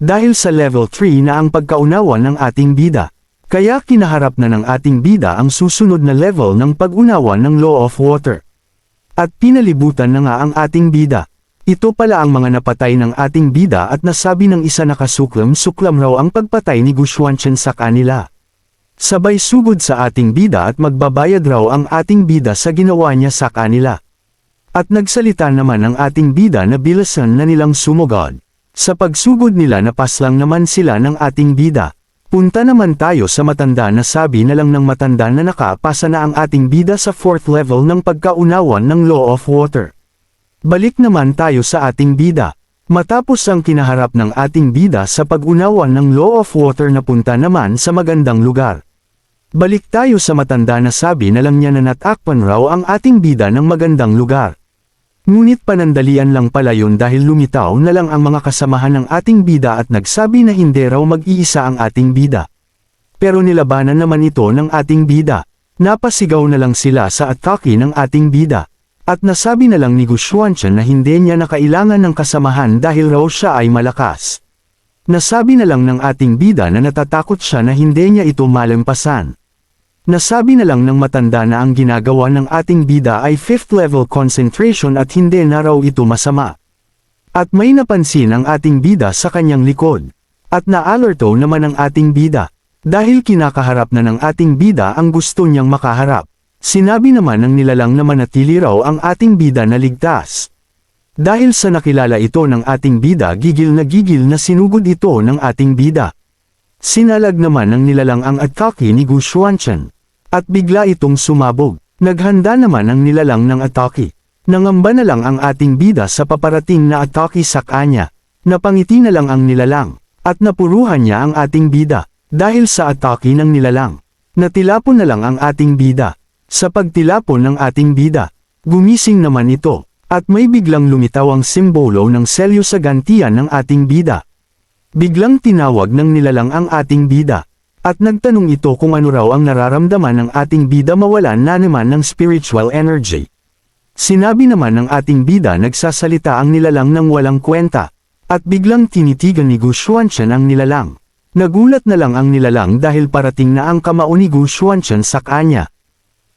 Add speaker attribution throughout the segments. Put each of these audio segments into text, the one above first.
Speaker 1: Dahil sa level 3 na ang pagkaunawa ng ating bida. Kaya kinaharap na ng ating bida ang susunod na level ng pag-unawa ng law of water. At pinalibutan na nga ang ating bida. Ito pala ang mga napatay ng ating bida at nasabi ng isa na kasuklam-suklam raw ang pagpatay ni Gushwanchen sa kanila. Sabay sugod sa ating bida at magbabayad raw ang ating bida sa ginawa niya sa kanila. At nagsalita naman ang ating bida na bilasan na nilang sumugod. Sa pagsugod nila napaslang naman sila ng ating bida. Punta naman tayo sa matanda na sabi na lang ng matanda na nakapasa na ang ating bida sa fourth level ng pagkaunawan ng law of water. Balik naman tayo sa ating bida. Matapos ang kinaharap ng ating bida sa pag-unawan ng law of water na punta naman sa magandang lugar. Balik tayo sa matanda na sabi na lang niya na natakpan raw ang ating bida ng magandang lugar. Ngunit panandalian lang pala yun dahil lumitaw na lang ang mga kasamahan ng ating bida at nagsabi na hindi raw mag-iisa ang ating bida. Pero nilabanan naman ito ng ating bida. Napasigaw na lang sila sa atake ng ating bida. At nasabi na lang ni Gushwanchen na hindi niya na kailangan ng kasamahan dahil raw siya ay malakas. Nasabi na lang ng ating bida na natatakot siya na hindi niya ito malampasan. Nasabi na lang ng matanda na ang ginagawa ng ating bida ay fifth level concentration at hindi na raw ito masama. At may napansin ang ating bida sa kanyang likod. At na-alerto naman ang ating bida. Dahil kinakaharap na ng ating bida ang gusto niyang makaharap. Sinabi naman ng nilalang na manatili raw ang ating bida na ligtas. Dahil sa nakilala ito ng ating bida gigil na gigil na sinugod ito ng ating bida. Sinalag naman ng nilalang ang atake ni Gu Xuanchen. At bigla itong sumabog. Naghanda naman ang nilalang ng atake. Nangamba na lang ang ating bida sa paparating na atake sa kanya. Napangiti na lang ang nilalang. At napuruhan niya ang ating bida. Dahil sa atake ng nilalang. Natilapon na lang ang ating bida. Sa pagtilapon ng ating bida. Gumising naman ito. At may biglang lumitaw ang simbolo ng selyo sa gantian ng ating bida. Biglang tinawag ng nilalang ang ating bida. At nagtanong ito kung ano raw ang nararamdaman ng ating bida mawalan na naman ng spiritual energy. Sinabi naman ng ating bida nagsasalita ang nilalang ng walang kwenta. At biglang tinitigan ni Gu Xuanchen ang nilalang. Nagulat na lang ang nilalang dahil parating na ang kamao ni Gu Xuanchen sa kanya.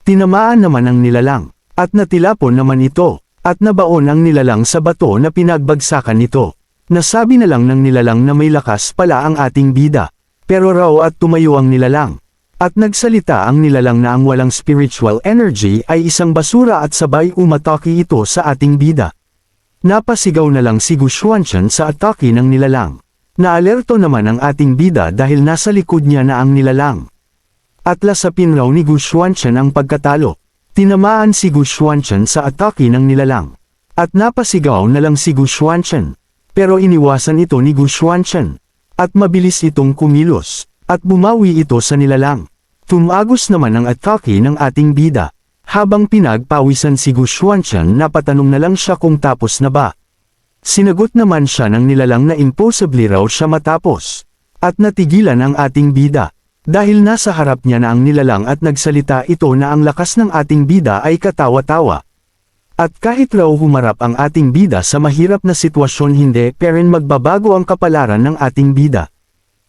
Speaker 1: Tinamaan naman ang nilalang. At natilapon naman ito. At nabaon ang nilalang sa bato na pinagbagsakan nito. Nasabi na lang ng nilalang na may lakas pala ang ating bida. Pero raw at tumayo ang nilalang. At nagsalita ang nilalang na ang walang spiritual energy ay isang basura at sabay umatake ito sa ating bida. Napasigaw na lang si Gu Xuanchen sa atake ng nilalang. Naalerto naman ang ating bida dahil nasa likod niya na ang nilalang. At lasapin raw ni Gu Xuanchen ang pagkatalo. Tinamaan si Gu Xuanchen sa atake ng nilalang. At napasigaw na lang si Gu Xuanchen. Pero iniwasan ito ni Gu Xuanchen. At mabilis itong kumilos. At bumawi ito sa nilalang. Tumagos naman ang atake ng ating bida. Habang pinagpawisan si Gu Xuanchen napatanong na lang siya kung tapos na ba. Sinagot naman siya ng nilalang na impossibly raw siya matapos. At natigilan ang ating bida. Dahil nasa harap niya na ang nilalang at nagsalita ito na ang lakas ng ating bida ay katawa-tawa. At kahit raw humarap ang ating bida sa mahirap na sitwasyon hindi perin magbabago ang kapalaran ng ating bida.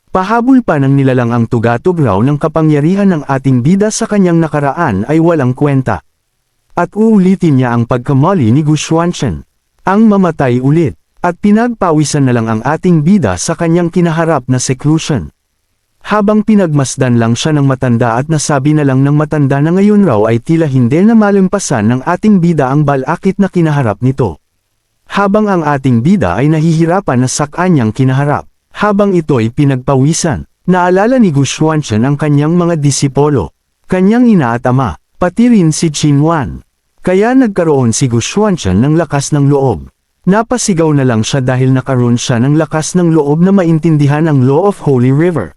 Speaker 1: Pahabol pa ng nilalang ang tugatog raw ng kapangyarihan ng ating bida sa kanyang nakaraan ay walang kwenta. At uulitin niya ang pagkamali ni Gu Xuanchen. Ang mamatay ulit, at pinagpawisan na lang ang ating bida sa kanyang kinaharap na seclusion. Habang pinagmasdan lang siya ng matanda at nasabi na lang ng matanda na ngayon raw ay tila hindi na malampasan ng ating bida ang balakit na kinaharap nito. Habang ang ating bida ay nahihirapan na sa kanyang kinaharap. Habang ito'y pinagpawisan, naalala ni Gu Xuanchen ang kanyang mga disipolo, kanyang ina at ama, pati rin si Qin Wan. Kaya nagkaroon si Gu Xuanchen ng lakas ng loob. Napasigaw na lang siya dahil nakaroon siya ng lakas ng loob na maintindihan ang Law of Holy River.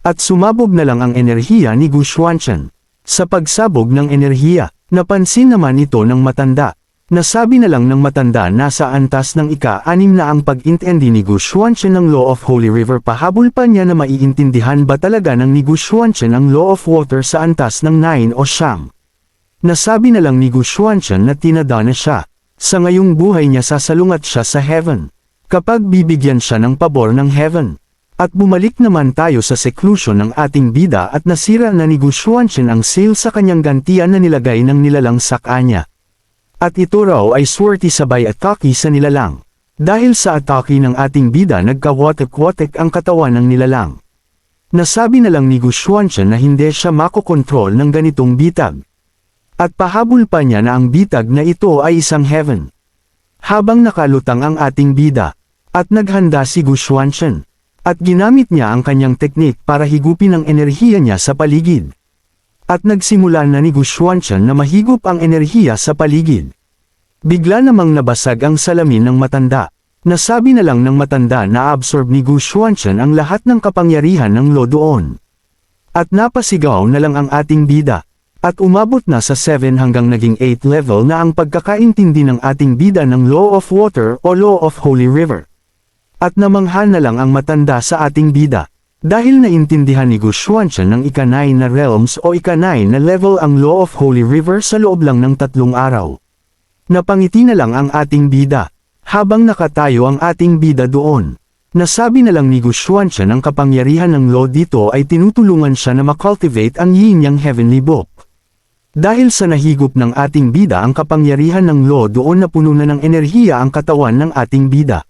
Speaker 1: At sumabog na lang ang enerhiya ni Gu Xuanchen. Sa pagsabog ng enerhiya, napansin naman ito ng matanda. Nasabi na lang ng matanda na sa antas ng ika-anim na ang pag-intendi ni Gu Xuanchen ng Law of Holy River pahabol pa niya na maiintindihan ba talaga ng ni Gu Xuanchen ang Law of Water sa antas ng 9 o siyam. Nasabi na lang ni Gu Xuanchen na tinada na siya. Sa ngayong buhay niya sasalungat siya sa heaven. Kapag bibigyan siya ng pabor ng heaven. At bumalik naman tayo sa seclusion ng ating bida at nasira na ni Gu Xuanchen ang seal sa kanyang gantian na nilagay ng nilalang sa. At ito raw ay swerte sabay atake sa nilalang. Dahil sa atake ng ating bida nagkawatek-watek ang katawan ng nilalang. Nasabi na lang ni Gu Xuanchen na hindi siya makokontrol ng ganitong bitag. At pahabol pa niya na ang bitag na ito ay isang heaven. Habang nakalutang ang ating bida, at naghanda si Gu Xuanchen, at ginamit niya ang kanyang teknik para higupin ang enerhiya niya sa paligid. At nagsimula na ni Gu Xuanchen na mahigop ang enerhiya sa paligid. Bigla namang nabasag ang salamin ng matanda. Nasabi na lang ng matanda na absorb ni Gu Xuanchen ang lahat ng kapangyarihan ng lo doon. At napasigaw na lang ang ating bida. At umabot na sa 7 hanggang naging 8 level na ang pagkakaintindi ng ating bida ng Law of Water o Law of Holy River. At namangha na lang ang matanda sa ating bida. Dahil naintindihan ni Gu Xuanchen ng ikanay na realms o ikanay na level ang Law of Holy River sa loob lang ng tatlong araw. Napangiti na lang ang ating bida. Habang nakatayo ang ating bida doon. Nasabi na lang ni Gu Xuanchen ang kapangyarihan ng law dito ay tinutulungan siya na makultivate ang yin yang heavenly book. Dahil sa nahigop ng ating bida ang kapangyarihan ng law doon na puno na ng enerhiya ang katawan ng ating bida.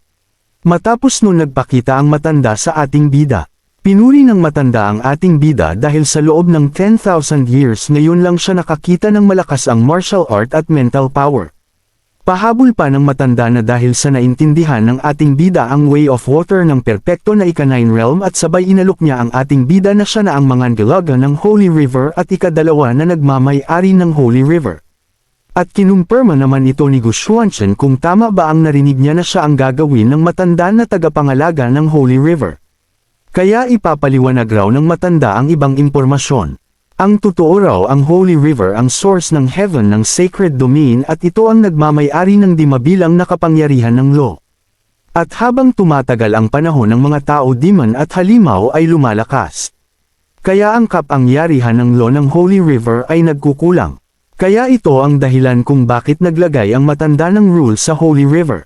Speaker 1: Matapos nun nagpakita ang matanda sa ating bida. Pinuri ng matanda ang ating bida dahil sa loob ng 10,000 years ngayon lang siya nakakita ng malakas ang martial art at mental power. Pahabol pa ng matanda na dahil sa naintindihan ng ating bida ang way of water ng perpekto na ika-9 realm at sabay inalok niya ang ating bida na siya na ang mga ng Holy River at ikadalawa na nagmamay-ari ng Holy River. At kinumpirma naman ito ni Gu Xuanchen kung tama ba ang narinig niya na siya ang gagawin ng matanda na tagapangalaga ng Holy River. Kaya ipapaliwanag raw ng matanda ang ibang impormasyon. Ang totoo raw ang Holy River ang source ng heaven ng sacred domain at ito ang nagmamayari ng di mabilang na kapangyarihan ng law. At habang tumatagal ang panahon ng mga tao demon at halimaw ay lumalakas. Kaya ang kapangyarihan ng law ng Holy River ay nagkukulang. Kaya ito ang dahilan kung bakit naglagay ang matanda ng rule sa Holy River.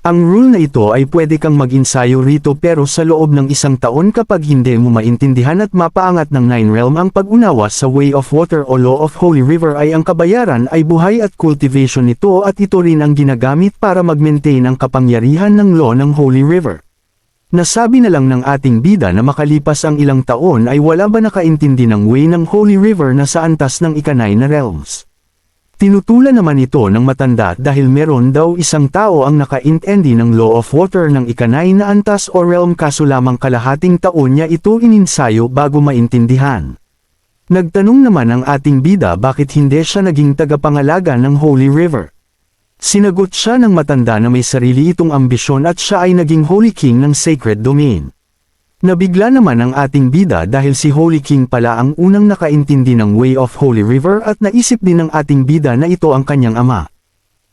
Speaker 1: Ang rule na ito ay pwede kang mag-insayo rito pero sa loob ng isang taon kapag hindi mo maintindihan at mapaangat ng Nine Realm ang pag-unawa sa Way of Water o Law of Holy River ay ang kabayaran ay buhay at cultivation nito at ito rin ang ginagamit para mag-maintain ang kapangyarihan ng law ng Holy River. Nasabi na lang ng ating bida na makalipas ang ilang taon ay wala ba nakaintindi ng way ng Holy River na sa antas ng ikanay na realms. Tinutulan naman ito ng matanda dahil meron daw isang tao ang nakaintindi ng law of water ng ikanay na antas o realm kaso lamang kalahating taon niya ito ininsayo bago maintindihan. Nagtanong naman ang ating bida bakit hindi siya naging tagapangalaga ng Holy River. Sinagot siya ng matanda na may sarili itong ambisyon at siya ay naging Holy King ng Sacred Domain. Nabigla naman ang ating bida dahil si Holy King pala ang unang nakaintindi ng Way of Holy River at naisip din ng ating bida na ito ang kanyang ama.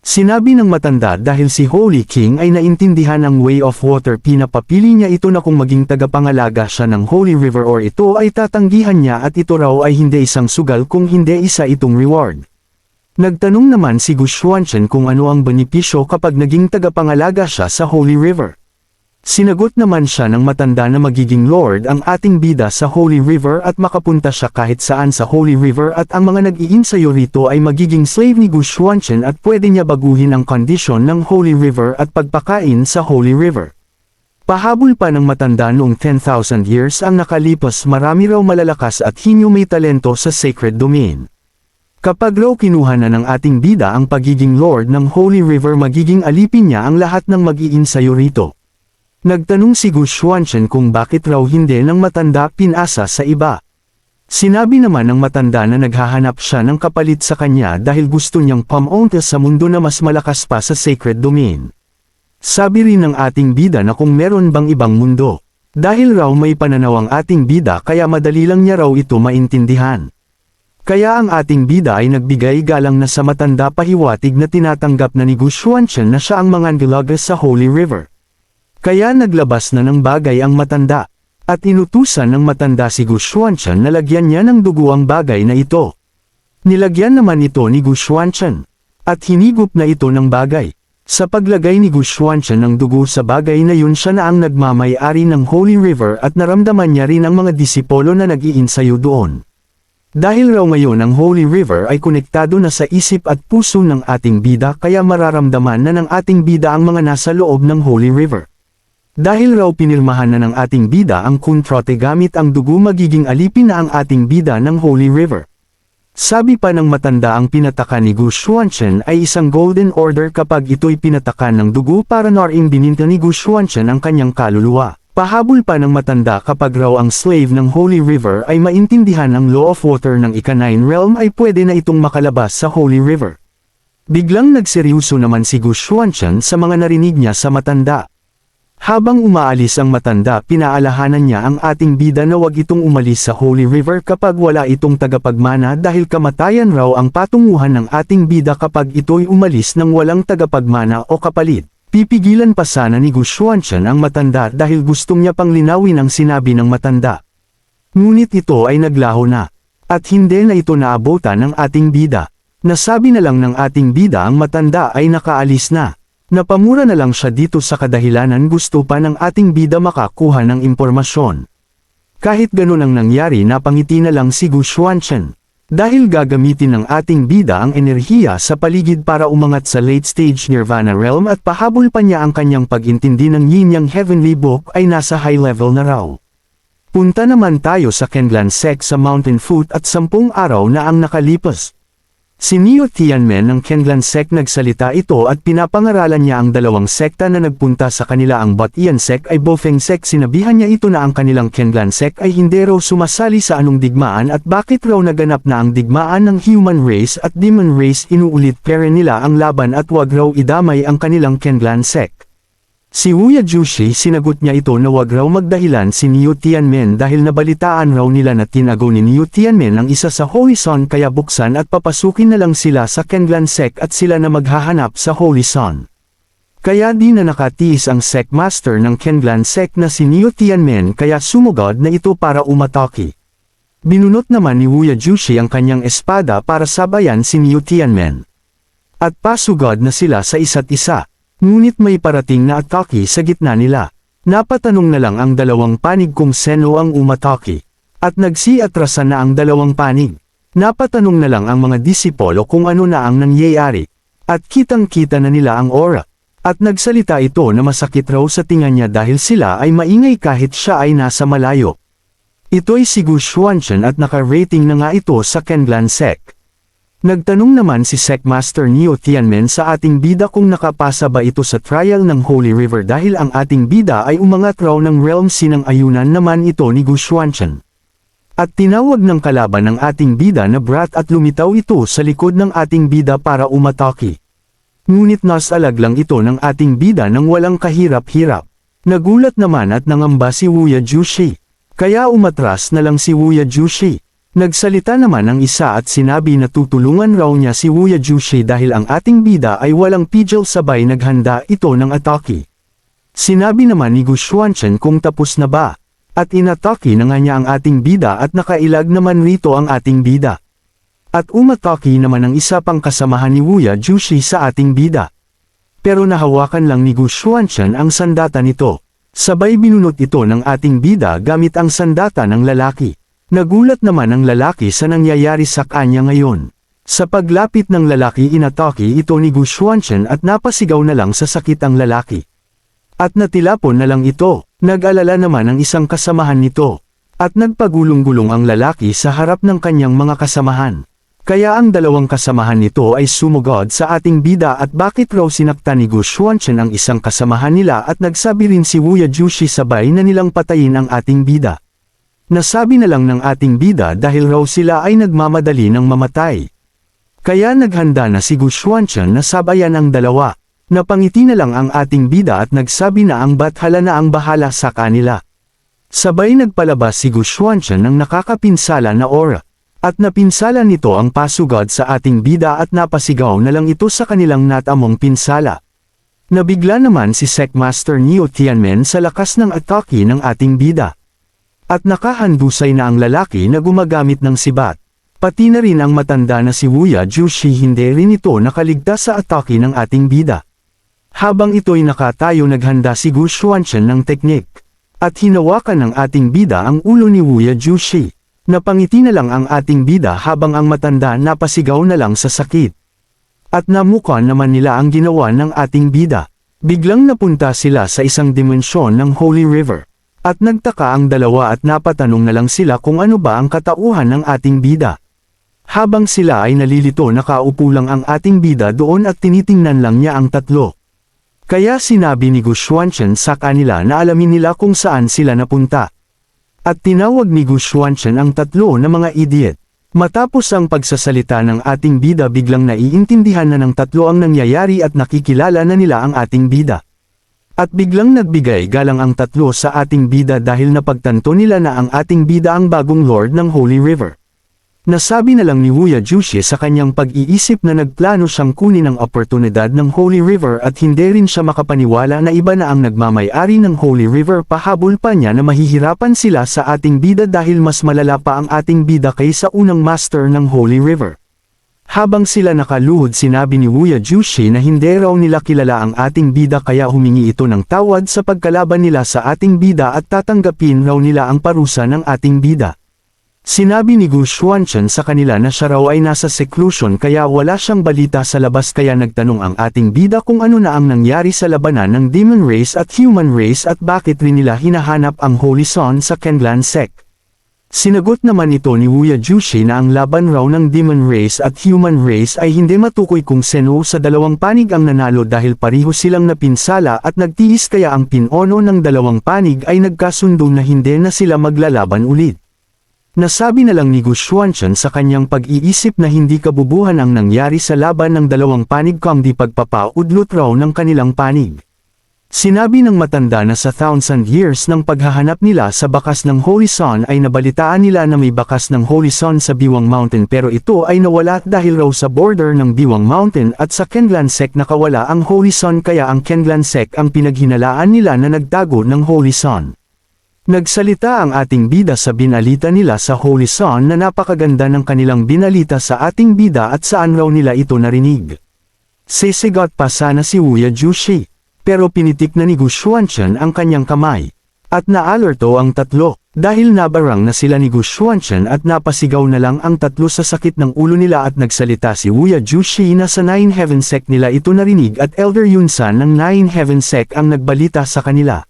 Speaker 1: Sinabi ng matanda dahil si Holy King ay naintindihan ang Way of Water pinapapili niya ito na kung maging tagapangalaga siya ng Holy River or ito ay tatanggihan niya at ito raw ay hindi isang sugal kung hindi isa itong reward. Nagtanong naman si Gu Xuanchen kung ano ang benepisyo kapag naging tagapangalaga siya sa Holy River. Sinagot naman siya ng matanda na magiging Lord ang ating bida sa Holy River at makapunta siya kahit saan sa Holy River at ang mga nag-iinsayo rito ay magiging slave ni Gu Xuanchen at pwede niya baguhin ang kondisyon ng Holy River at pagpakain sa Holy River. Pahabol pa ng matanda noong 10,000 years ang nakalipas marami raw malalakas at hinyo may talento sa sacred domain. Kapag raw kinuha na ng ating bida ang pagiging Lord ng Holy River magiging alipin niya ang lahat ng mag-iinsayo rito. Nagtanong si Gu Xuanchen kung bakit raw hindi ng matanda pinasa sa iba. Sinabi naman ng matanda na naghahanap siya ng kapalit sa kanya dahil gusto niyang pamunta sa mundo na mas malakas pa sa sacred domain. Sabi rin ng ating bida na kung meron bang ibang mundo. Dahil raw may pananaw ang ating bida kaya madali lang niya raw ito maintindihan. Kaya ang ating bida ay nagbigay galang na sa matanda pahiwatig na tinatanggap na ni Gu Xuanchen na siya ang mga sa Holy River. Kaya naglabas na ng bagay ang matanda. At inutusan ng matanda si Gu Xuanchen na lagyan niya ng dugo ang bagay na ito. Nilagyan naman ito ni Gu Xuanchen. At hinigop na ito ng bagay. Sa paglagay ni Gu Xuanchen ng dugo sa bagay na yun siya na ang nagmamay-ari ng Holy River at naramdaman niya rin ang mga disipolo na nag-iinsayo doon. Dahil raw ngayon ang Holy River ay konektado na sa isip at puso ng ating bida kaya mararamdaman na ng ating bida ang mga nasa loob ng Holy River. Dahil raw pinirmahan na ng ating bida ang kuntrote gamit ang dugo magiging alipin na ang ating bida ng Holy River. Sabi pa ng matanda ang pinatakan ni Gu Xuanchen ay isang golden order kapag ito'y pinatakan ng dugo para noring bininta ni Gu Xuanchen ang kanyang kaluluwa. Pahabol pa ng matanda kapag raw ang slave ng Holy River ay maintindihan ang law of water ng ika-9 realm ay pwede na itong makalabas sa Holy River. Biglang nagseryoso naman si Gu Xuanchen sa mga narinig niya sa matanda. Habang umaalis ang matanda pinaalahanan niya ang ating bida na wag itong umalis sa Holy River kapag wala itong tagapagmana dahil kamatayan raw ang patunguhan ng ating bida kapag ito'y umalis ng walang tagapagmana o kapalit. Pipigilan pa sana ni Gu Xuanchen ang matanda dahil gustong niya pang linawin ang sinabi ng matanda. Ngunit ito ay naglaho na. At hindi na ito naabutan ng ating bida. Nasabi na lang ng ating bida ang matanda ay nakaalis na. Napamura na lang siya dito sa kadahilanan gusto pa ng ating bida makakuha ng impormasyon. Kahit ganun ang nangyari napangiti na lang si Gu Xuanchen. Dahil gagamitin ng ating bida ang enerhiya sa paligid para umangat sa late-stage nirvana realm at pahabol pa niya ang kanyang pag-intindi ng yin yang heavenly book ay nasa high level na raw. Punta naman tayo sa Kenlan Sek sa Mountain Foot at sampung araw na ang nakalipas. Si Neo Tianmen ng Kenlan Sek nagsalita ito at pinapangaralan niya ang dalawang sekta na nagpunta sa kanila ang Batian Sek ay Bofeng Sek sinabihan niya ito na ang kanilang Kenlan Sek ay hindi raw sumasali sa anong digmaan at bakit raw naganap na ang digmaan ng human race at demon race inuulit pere nila ang laban at wag raw idamay ang kanilang Kenlan Sek. Si Wuya Jushi sinagot niya ito na wag raw magdahilan si Niu Tianmen dahil nabalitaan raw nila na tinago ni Niu Tianmen ang isa sa Holy Son kaya buksan at papasukin na lang sila sa Kenglan Sek at sila na maghahanap sa Holy Son. Kaya di na nakatiis ang Sek Master ng Kenglan Sek na si Niu Tianmen kaya sumugod na ito para umatake. Binunot naman ni Wuya Jushi ang kanyang espada para sabayan si Niu Tianmen. At pasugod na sila sa isa't isa. Ngunit may parating na atake sa gitna nila. Napatanong na lang ang dalawang panig kung seno ang umatake. At nagsiatrasan na ang dalawang panig. Napatanong na lang ang mga disipolo kung ano na ang nangyayari. At kitang-kita na nila ang aura. At nagsalita ito na masakit raw sa tinga niya dahil sila ay maingay kahit siya ay nasa malayo. Ito'y si Gu Xuanchen at naka-rating na nga ito sa Kenglan Sek. Nagtanong naman si Secmaster Neo Tianmen sa ating bida kung nakapasa ba ito sa trial ng Holy River dahil ang ating bida ay umangat raw ng realm sinang ayunan naman ito ni Gu Xuanchen. At tinawag ng kalaban ng ating bida na brat at lumitaw ito sa likod ng ating bida para umatake. Ngunit nasalag lang ito ng ating bida ng walang kahirap-hirap. Nagulat naman at nangamba si Wuya Jushi. Kaya umatras na lang si Wuya Jushi. Nagsalita naman ang isa at sinabi na tutulungan raw niya si Wuya Jushi dahil ang ating bida ay walang pidgel sabay naghanda ito ng atake. Sinabi naman ni Gu Xuanchen kung tapos na ba. At inatake na nga niya ang ating bida at nakailag naman rito ang ating bida. At umatake naman ang isa pang kasamahan ni Wuya Jushi sa ating bida. Pero nahawakan lang ni Gu Xuanchen ang sandata nito. Sabay binunot ito ng ating bida gamit ang sandata ng lalaki. Nagulat naman ang lalaki sa nangyayari sa kanya ngayon. Sa paglapit ng lalaki inatake ito ni Gu Xuanchen at napasigaw na lang sa sakit ang lalaki. At natilapon na lang ito, nag-alala naman ang isang kasamahan nito. At nagpagulong-gulong ang lalaki sa harap ng kanyang mga kasamahan. Kaya ang dalawang kasamahan nito ay sumugod sa ating bida at bakit raw sinakta ni Gu Xuanchen ang isang kasamahan nila at nagsabi rin si Wuya Jushi sabay na nilang patayin ang ating bida. Nasabi na lang ng ating bida dahil raw sila ay nagmamadali ng mamatay. Kaya naghanda na si Gu Xuanchen na sabayan ang dalawa. Napangiti na lang ang ating bida at nagsabi na ang bathala na ang bahala sa kanila. Sabay nagpalabas si Gu Xuanchen ng nakakapinsala na aura. At napinsala nito ang pasugod sa ating bida at napasigaw na lang ito sa kanilang natamong pinsala. Nabigla naman si Secmaster Neo Tianmen sa lakas ng atake ng ating bida. At nakahandusay na ang lalaki na gumagamit ng sibat. Pati na rin ang matanda na si Wuya Jushi hindi rin ito nakaligtas sa atake ng ating bida. Habang ito'y nakatayo naghanda si Gu Xuanchen ng teknik. At hinawakan ng ating bida ang ulo ni Wuya Jushi. Napangiti na lang ang ating bida habang ang matanda napasigaw na lang sa sakit. At namuka naman nila ang ginawa ng ating bida. Biglang napunta sila sa isang dimensyon ng Holy River. At nagtaka ang dalawa at napatanong na lang sila kung ano ba ang katauhan ng ating bida. Habang sila ay nalilito nakaupo lang ang ating bida doon at tinitingnan lang niya ang tatlo. Kaya sinabi ni Gu Xuanchen sa kanila na alamin nila kung saan sila napunta. At tinawag ni Gu Xuanchen ang tatlo na mga idiot. Matapos ang pagsasalita ng ating bida biglang naiintindihan na ng tatlo ang nangyayari at nakikilala na nila ang ating bida. At biglang nagbigay galang ang tatlo sa ating bida dahil napagtanto nila na ang ating bida ang bagong lord ng Holy River. Nasabi na lang ni Wuya Jushi sa kanyang pag-iisip na nagplano siyang kunin ang oportunidad ng Holy River at hindi rin siya makapaniwala na iba na ang nagmamayari ng Holy River pahabol pa niya na mahihirapan sila sa ating bida dahil mas malala pa ang ating bida kaysa unang master ng Holy River. Habang sila nakaluhod sinabi ni Wuya Jushi na hindi raw nila kilala ang ating bida kaya humingi ito ng tawad sa pagkalaban nila sa ating bida at tatanggapin raw nila ang parusa ng ating bida. Sinabi ni Gu Xuanchen sa kanila na siya raw ay nasa seclusion kaya wala siyang balita sa labas kaya nagtanong ang ating bida kung ano na ang nangyari sa labanan ng demon race at human race at bakit rin nila hinahanap ang Holy Son sa Kenlan Sect. Sinagot naman ito ni Wuya Jushi na ang laban raw ng demon race at human race ay hindi matukoy kung sino sa dalawang panig ang nanalo dahil pareho silang napinsala at nagtiis kaya ang pinono ng dalawang panig ay nagkasundo na hindi na sila maglalaban ulit. Nasabi na lang ni Gu Xuanchen sa kanyang pag-iisip na hindi kabubuhan ang nangyari sa laban ng dalawang panig kundi pagpapaudlot raw ng kanilang panig. Sinabi ng matanda na sa thousand years ng paghahanap nila sa bakas ng Holy Sun ay nabalitaan nila na may bakas ng Holy Sun sa Biwang Mountain pero ito ay nawala dahil raw sa border ng Biwang Mountain at sa Kenlan Sek nakawala ang Holy Sun kaya ang Kenlan Sek ang pinaghinalaan nila na nagtago ng Holy Sun. Nagsalita ang ating bida sa binalita nila sa Holy Son na napakaganda ng kanilang binalita sa ating bida at saan raw nila ito narinig. Sisigot pa sana si Wuya Jushi, pero pinitik na ni Gu Xuanchen ang kanyang kamay. At naalerto ang tatlo, dahil nabarang na sila ni Gu Xuanchen at napasigaw na lang ang tatlo sa sakit ng ulo nila at nagsalita si Wuya Jushi na sa Nine Heaven Sect nila ito narinig at Elder Yunsan ng Nine Heaven Sect ang nagbalita sa kanila.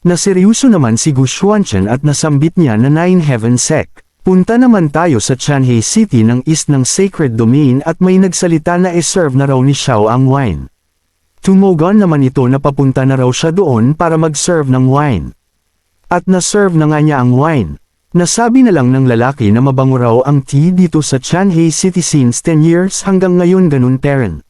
Speaker 1: Naseryoso naman si Gu Xuanchen at nasambit niya na Nine Heaven Sect. Punta naman tayo sa Chanhae City ng east ng Sacred Domain at may nagsalita na e-serve na raw ni Xiao ang wine. Tumogon naman ito na papunta na raw siya doon para mag-serve ng wine. At na-serve na nga niya ang wine. Nasabi na lang ng lalaki na mabango raw ang tea dito sa Chanhae City since 10 years hanggang ngayon ganun parent.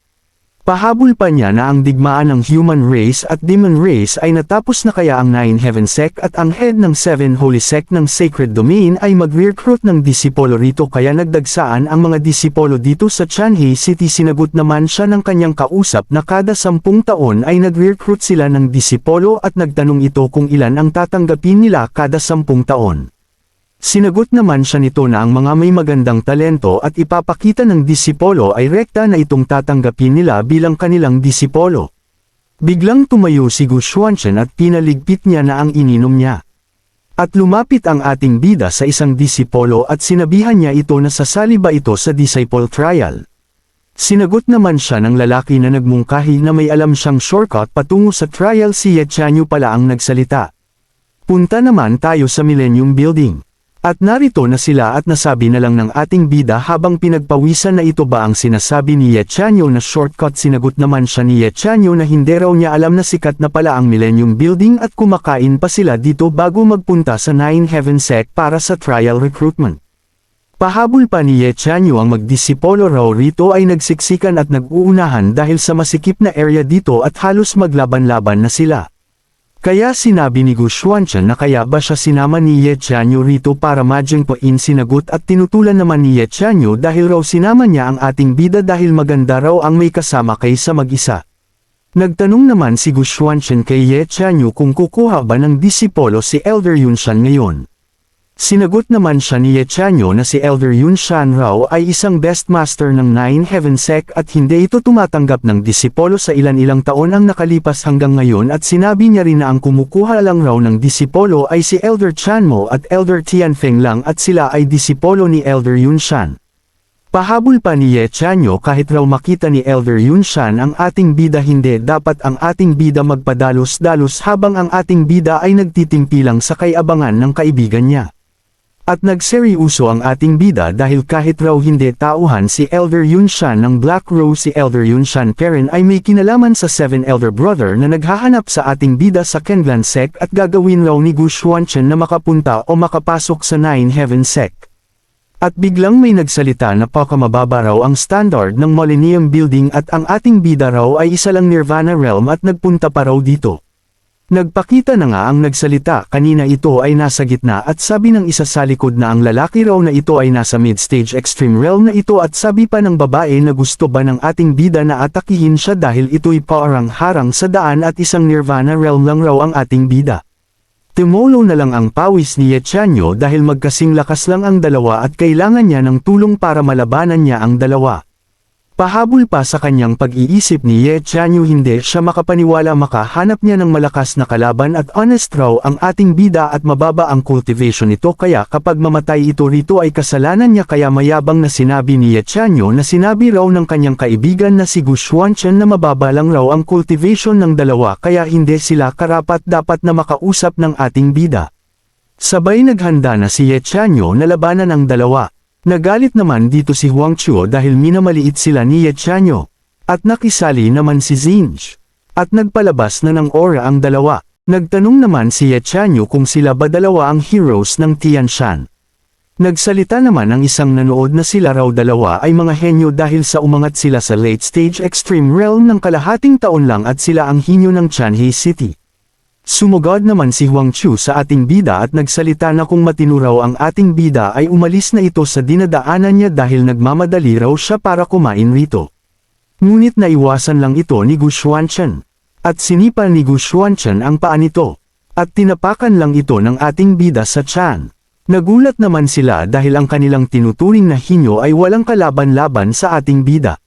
Speaker 1: Pahabol pa niya na ang digmaan ng human race at demon race ay natapos na kaya ang Nine Heaven Sect at ang head ng Seven Holy Sect ng Sacred Domain ay mag-recruit ng disipolo rito kaya nagdagsaan ang mga disipolo dito sa Chanhae City sinagot naman siya ng kanyang kausap na kada sampung taon ay nag-recruit sila ng disipolo at nagtanong ito kung ilan ang tatanggapin nila kada sampung taon. Sinagot naman siya nito na ang mga may magandang talento at ipapakita ng disipolo ay rekta na itong tatanggapin nila bilang kanilang disipolo. Biglang tumayo si Gu Xuanchen at pinaligpit niya na ang ininom niya. At lumapit ang ating bida sa isang disipolo at sinabihan niya ito na sasali ba ito sa disciple trial. Sinagot naman siya ng lalaki na nagmungkahi na may alam siyang shortcut patungo sa trial si Yechanyu pala ang nagsalita. Punta naman tayo sa Millennium Building. At narito na sila at nasabi na lang ng ating bida habang pinagpawisan na ito ba ang sinasabi ni Yechanyo na shortcut sinagot naman siya ni Yechanyo na hindi raw niya alam na sikat na pala ang Millennium Building at kumakain pa sila dito bago magpunta sa Nine Heaven Sect para sa trial recruitment. Pahabol pa ni Yechanyo ang magdisipolo raw rito ay nagsiksikan at nag-uunahan dahil sa masikip na area dito at halos maglaban-laban na sila. Kaya sinabi ni Gu Xuanchen na kaya ba siya sinama ni Ye Chanyo rito para madyang in sinagot at tinutulan naman ni Ye Chanyo dahil raw sinama niya ang ating bida dahil maganda raw ang may kasama kaysa mag-isa. Nagtanong naman si Gu Xuanchen kay Ye Chanyo kung kukuha ba ng disipolo si Elder Yunshan ngayon. Sinagot naman siya ni Yechanyo na si Elder Yun Shan raw ay isang best master ng Nine Heaven Sect at hindi ito tumatanggap ng disipolo sa ilan-ilang taon ang nakalipas hanggang ngayon at sinabi niya rin na ang kumukuha lang raw ng disipolo ay si Elder Chanmo at Elder Tianfeng lang at sila ay disipolo ni Elder Yun Shan. Pahabol pa ni Ye Chanyo kahit raw makita ni Elder Yun Shan ang ating bida hindi dapat ang ating bida magpadalos-dalos habang ang ating bida ay nagtitimpilang sa kayabangan ng kaibigan niya. At nagseryoso ang ating bida dahil kahit raw hindi tauhan si Elder Yun Shan ng Black Rose si Elder Yun Shan Karen ay may kinalaman sa Seven Elder Brother na naghahanap sa ating bida sa Kenlan Sect at gagawin raw ni Gu Xuanchen na makapunta o makapasok sa Nine Heaven Sect. At biglang may nagsalita na pakamababa raw ang standard ng Millennium Building at ang ating bida raw ay isa lang Nirvana Realm at nagpunta pa raw dito. Nagpakita na nga ang nagsalita kanina ito ay nasa gitna at sabi ng isa sa likod na ang lalaki raw na ito ay nasa mid-stage extreme realm na ito at sabi pa ng babae na gusto ba ng ating bida na atakihin siya dahil ito'y parang-harang sa daan at isang nirvana realm lang raw ang ating bida. Timolo na lang ang pawis ni Yechanyo dahil magkasing lakas lang ang dalawa at kailangan niya ng tulong para malabanan niya ang dalawa. Pahabol pa sa kanyang pag-iisip ni Ye Chanyu hindi siya makapaniwala makahanap niya ng malakas na kalaban at honest raw ang ating bida at mababa ang cultivation nito kaya kapag mamatay ito rito ay kasalanan niya kaya mayabang na sinabi ni Ye Chanyu na sinabi raw ng kanyang kaibigan na si Gu Xuanchen na mababa lang raw ang cultivation ng dalawa kaya hindi sila karapat dapat na makausap ng ating bida. Sabay naghanda na si Ye Chanyu na labanan ang dalawa. Nagalit naman dito si Huang Chuo dahil minamaliit sila ni Ye Chanyo. At nakisali naman si Zinj. At nagpalabas na ng aura ang dalawa. Nagtanong naman si Ye Chanyo kung sila ba dalawa ang heroes ng Tianshan. Nagsalita naman ang isang nanood na sila raw dalawa ay mga henyo dahil sa umangat sila sa late stage extreme realm ng kalahating taon lang at sila ang hinyo ng Chanhei City. Sumugod naman si Huang Chu sa ating bida at nagsalita na kung matinuraw ang ating bida ay umalis na ito sa dinadaanan niya dahil nagmamadali raw siya para kumain rito. Ngunit naiwasan lang ito ni Gu Xuanchen. At sinipa ni Gu Xuanchen ang paa nito. At tinapakan lang ito ng ating bida sa tiyan. Nagulat naman sila dahil ang kanilang tinuturing na hinyo ay walang kalaban-laban sa ating bida.